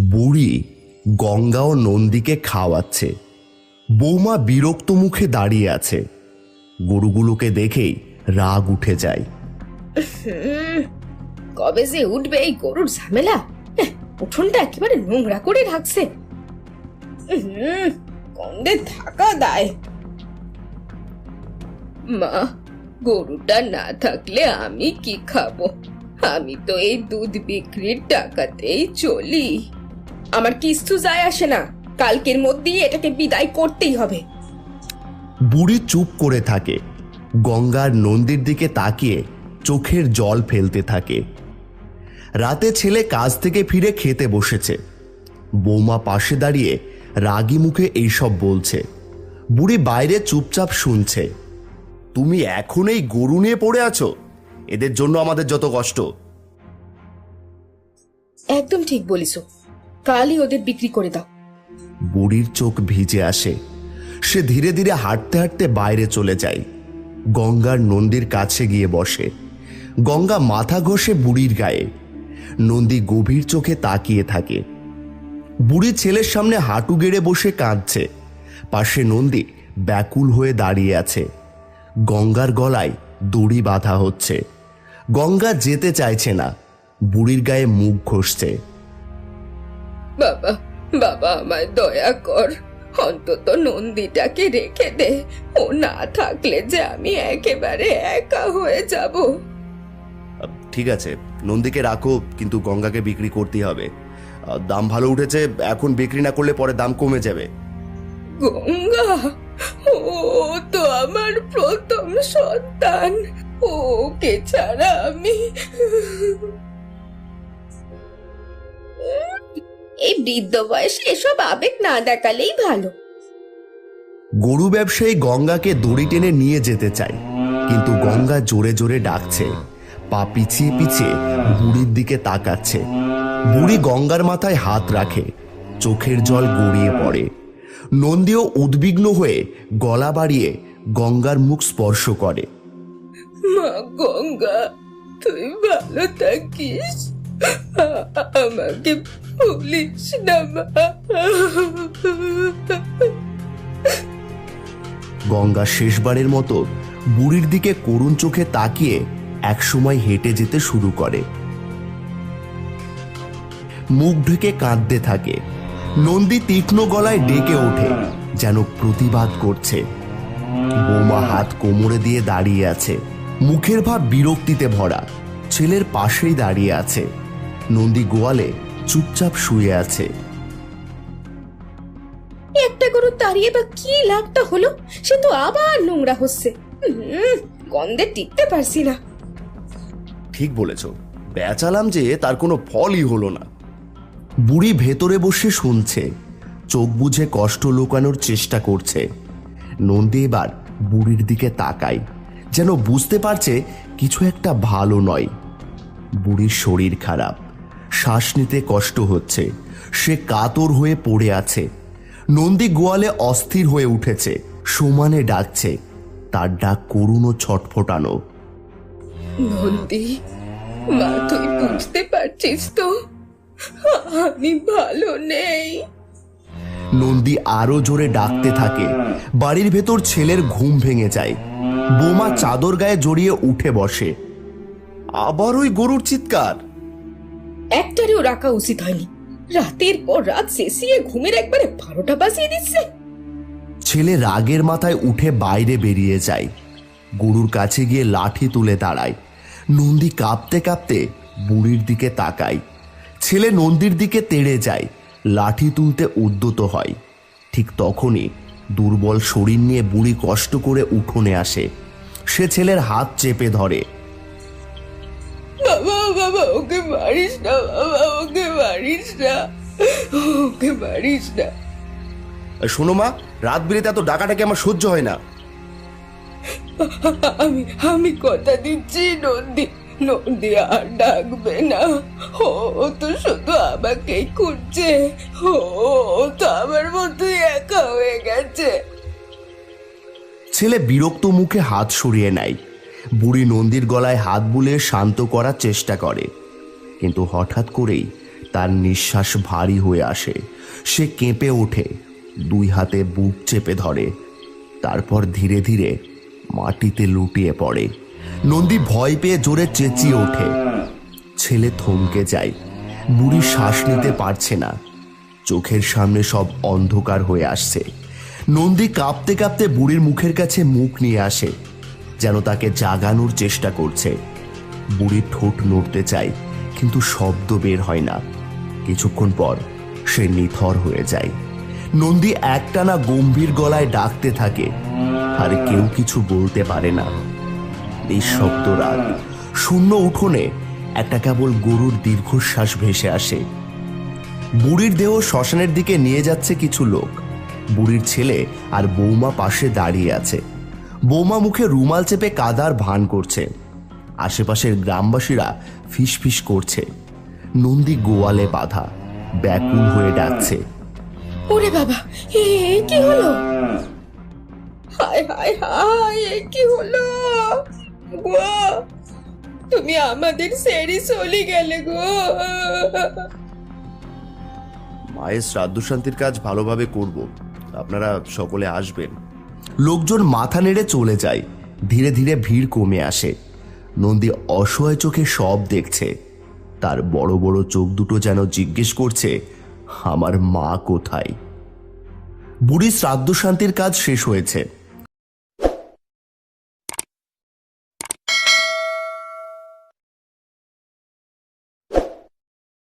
বুড়ি গঙ্গা ও নন্দীকে খাওয়াচ্ছে। বৌমা বিরক্ত মুখে দাঁড়িয়ে আছে। গরুগুলোকে দেখেই রাগ উঠে যায়। কবে যে উঠবে এই গরুর ঝামেলা? এহ, উঠোনটা একেবারে নোংরা করে রাখছে। গন্ধে থাকা দায়। মা গরুটা না থাকলে আমি কি খাব? আমি তো এই দুধ বিক্রির টাকাতেই চলি। আমার কিছু যায় আসে না। কালকের মধ্যেই এটাকে বিদায় করতেই হবে। বুড়ি চুপ করে থাকে। গঙ্গার নন্দীর দিকে তাকিয়ে চোখের জল ফেলতে থাকে। রাতে ছেলে কাজ থেকে ফিরে খেতে বসেছে। বৌমা পাশে দাঁড়িয়ে রাগি মুখে এইসব বলছে। বুড়ি বাইরে চুপচাপ শুনছে। তুমি এখন এই গরু নিয়ে পড়ে আছো? এদের জন্য আমাদের যত কষ্ট। একদম ঠিক বলিস কালই ওদের বিক্রি করে দাও। বুড়ির চোখ ভিজে আসে। সে ধীরে ধীরে হাঁটতে হাঁটতে বাইরে চলে যায়। গঙ্গার নন্দীর কাছে গিয়ে বসে। গঙ্গা মাথা ঘষে বুড়ির গায়ে। নন্দী গভীর চোখে তাকিয়ে থাকে। বুড়ি ছেলের সামনে হাঁটু গেড়ে বসে কাঁদছে। পাশে নন্দী ব্যাকুল হয়ে দাঁড়িয়ে আছে। গঙ্গার গলায় দড়ি বাঁধা হচ্ছে। গঙ্গা যেতে চাইছে না। বুড়ির গায়ে মুখ ঘষছে। বাবা বাবা আমায় দয়া কর। অন্তত নন্দীটাকে রেখে দে। ও না থাকলে যে আমি একেবারে একা হয়ে যাব। ঠিক আছে নন্দীকে রাখো কিন্তু গঙ্গাকে বিক্রি করতে হবে। দাম ভালো উঠেছে এখন বিক্রি না করলে পরে দাম কমে যাবে। গঙ্গা ও তো আমার প্রথম সন্তান। ওকে ছাড়া আমি এই বৃদ্ধ বয়সে এসব আবেগ না দেখালেই ভালো। গরু ব্যবসায়ী গঙ্গাকে দড়ি টেনে নিয়ে যেতে চায় কিন্তু গঙ্গা জোরে জোরে ডাকছে পা পিছিয়ে পিছিয়ে বুড়ির দিকে তাকাচ্ছে। বুড়ি গঙ্গার মাথায় হাত রাখে চোখের জল গড়িয়ে পড়ে। নন্দীও উদ্বিগ্ন হয়ে গলা বাড়িয়ে গঙ্গার মুখ স্পর্শ করে। মা গঙ্গা তুই ভালো থাকিস? আমাকে ভুলিস না গঙ্গা শেষবারের মতো বুড়ির দিকে করুণ চোখে তাকিয়ে একসময় হেঁটে যেতে শুরু করে। মুখ ঢেকে কাঁদতে থাকে। নন্দী তীক্ষ্ণ গলায় ডেকে ওঠে, যেন প্রতিবাদ করছে। বোমা হাত কোমরে দিয়ে দাঁড়িয়ে আছে। মুখের ভাব বিরক্তিতে ভরা। ছেলের পাশেই দাঁড়িয়ে আছে। নন্দী গোয়ালে চুপচাপ শুয়ে আছে। একটা গরু তাড়িয়ে বা কি লাভটা হলো সে তো আবার নোংরা হচ্ছে। গন্ধে টিকতে পারছি না। ঠিক বলেছ। বেচালাম যে তার কোনো ফলই হলো না। বুড়ি ভেতরে বসে শুনছে চোখ বুঝে কষ্ট লুকানোর চেষ্টা করছে। নন্দী এবার বুড়ির দিকে তাকায় যেন বুঝতে পারছে কিছু একটা ভালো নয়। বুড়ির শরীর খারাপ। শ্বাস নিতে কষ্ট হচ্ছে। সে কাতর হয়ে পড়ে আছে। নন্দী গোয়ালে অস্থির হয়ে উঠেছে। সমানে ডাকছে। তার ডাক করুণ ও ছটফটানো। নন্দী মা তুই বুঝতে পারছিস তো? আমি ভালো নেই। নন্দী আরও জোরে ডাকতে থাকে। বাড়ির ভেতর ছেলের ঘুম ভেঙে যায়। বোমা চাদর গায়ে জড়িয়ে উঠে বসে। আবার ওই গরুর চিৎকার। একটারেও রাখা উচিত হয়নি। রাতের পর রাত শেষিয়ে ঘুমের একবারে বারোটা বাজিয়ে দিচ্ছে। ছেলে রাগের মাথায় উঠে বাইরে বেরিয়ে যায়। গরুর কাছে গিয়ে লাঠি তুলে দাঁড়ায়। নন্দী কাঁপতে কাঁপতে বুড়ির দিকে তাকায়। ছেলে নন্দীর দিকে তেড়ে যায়। লাঠি তুলতে উদ্যত হয়। ঠিক তখনই দুর্বল শরীর নিয়ে বুড়ি কষ্ট করে উঠোনে আসে। সে ছেলের হাত চেপে ধরে। বাবা বাবা ওকে মারিস না বাবা ওকে মারিস না ওকে মারিস না। শোনো মা রাত বিরেতে এত ডাকাটাকে আমার সহ্য হয় না। আমি আমি কথা দিচ্ছি নন্দী নন্দী আর ডাকবে না। ও তো শুধু আমাকেই খুঁজছে। ও ও তো আমার মতোই একা হয়ে গেছে। ছেলে বিরক্ত মুখে হাত সরিয়ে নেয়। বুড়ি নন্দীর গলায় হাত বুলে শান্ত করার চেষ্টা করে। কিন্তু হঠাৎ করেই তার নিঃশ্বাস ভারী হয়ে আসে। সে কেঁপে ওঠে, দুই হাতে বুক চেপে ধরে। তারপর ধীরে ধীরে মাটিতে লুটিয়ে পড়ে। নন্দী ভয় পেয়ে জোরে চেঁচিয়ে ওঠে। ছেলে থমকে যায়। বুড়ি শ্বাস নিতে পারছে না। চোখের সামনে সব অন্ধকার হয়ে আসছে। নন্দী কাঁপতে কাঁপতে বুড়ির মুখের কাছে মুখ নিয়ে আসে। যেন তাকে জাগানোর চেষ্টা করছে। বুড়ির ঠোঁট নড়তে চায়, কিন্তু শব্দ বের হয় না। কিছুক্ষণ পর সে নিথর হয়ে যায়। নন্দী একটানা গম্ভীর গলায় ডাকতে থাকে, আর কেউ কিছু বলতে পারে না। নিঃশব্দ রাত শূন্য উঠোনে একটা কেবল গরুর দীর্ঘশ্বাস ভেসে আসে। বুড়ির দেহ শ্মশানের দিকে নিয়ে যাচ্ছে কিছু লোক। বুড়ির ছেলে আর বৌমা পাশে দাঁড়িয়ে আছে। বৌমা মুখে রুমাল চেপে কাদার ভান করছে। আশেপাশের গ্রামবাসীরা ফিসফিস করছে। নন্দী গোয়ালে বাঁধা ব্যাকুল হয়ে ডাকছে। ওরে বাবা এ কি হলো? হায় হায় হায় এ কি হলো? গো তুমি আমাদের সেরি চলে গেলে গো। মায়ের শ্রাদ্ধ শান্তির কাজ ভালোভাবে করব। আপনারা সকলে আসবেন। লোকজন মাথা নেড়ে চলে যায়। ধীরে ধীরে ভিড় কমে আসে। নন্দী অসহায় চোখে সব দেখছে। তার বড় বড় চোখ দুটো যেন জিজ্ঞেস করছে, আমার মা কোথায়? বুড়ি শ্রাদ্ধ শান্তির কাজ শেষ হয়েছে।